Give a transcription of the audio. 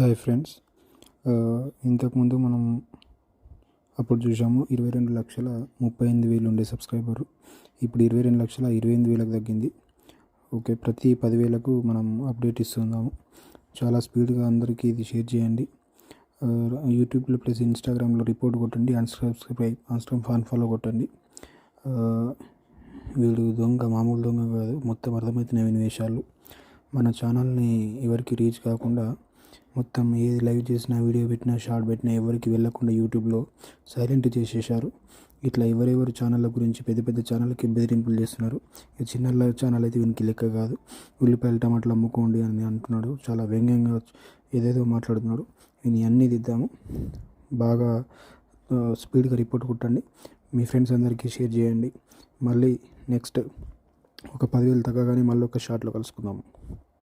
Hi friends uh, ఇంతకుముందు మనం అప్పుడు చూసాము ఇరవై రెండు లక్షల ముప్పై ఎనిమిది వేలు ఉండే సబ్స్క్రైబర్. ఇప్పుడు ఇరవై రెండు లక్షల ఇరవై ఎనిమిది వేలకు తగ్గింది. ఓకే ప్రతి పదివేలకు మనం అప్డేట్ ఇస్తున్నాము. చాలా స్పీడ్గా అందరికీ ఇది షేర్ చేయండి. Uh, యూట్యూబ్లో ప్లస్ ఇన్స్టాగ్రామ్లో రిపోర్ట్ కొట్టండి అన్సబ్స్క్రైబ్ ఇన్స్టాగ్రామ్ ఫాన్ ఫాలో కొట్టండి. Uh, వీడు దొంగ మామూలు దొంగ కాదు మొత్తం అర్థమవుతున్నాయి వీని వేషాలు మన ఛానల్ని ఎవరికి రీచ్ కాకుండా మొత్తం ఏది లైవ్ చేసినా వీడియో పెట్టినా షార్ట్ పెట్టినా ఎవరికి వెళ్ళకుండా యూట్యూబ్లో సైలెంట్ చేసేసారు ఇట్లా ఎవరెవరు ఛానళ్ళ గురించి పెద్ద పెద్ద ఛానల్కి బెదిరింపులు చేస్తున్నారు. ఈ చిన్న ఛానల్ అయితే వీనికి లెక్క కాదు. ఉల్లిపాయలు టమాటాలు అమ్ముకోండి అని అంటున్నాడు. చాలా వ్యంగ్యంగా ఏదేదో మాట్లాడుతున్నాడు. వీని అన్నీ దిద్దాము. బాగా స్పీడ్గా రిపోర్ట్ కొట్టండి. మీ ఫ్రెండ్స్ అందరికీ షేర్ చేయండి. మళ్ళీ నెక్స్ట్ ఒక పదివేలు తగ్గగానే మళ్ళీ ఒక షార్ట్లో కలుసుకుందాము.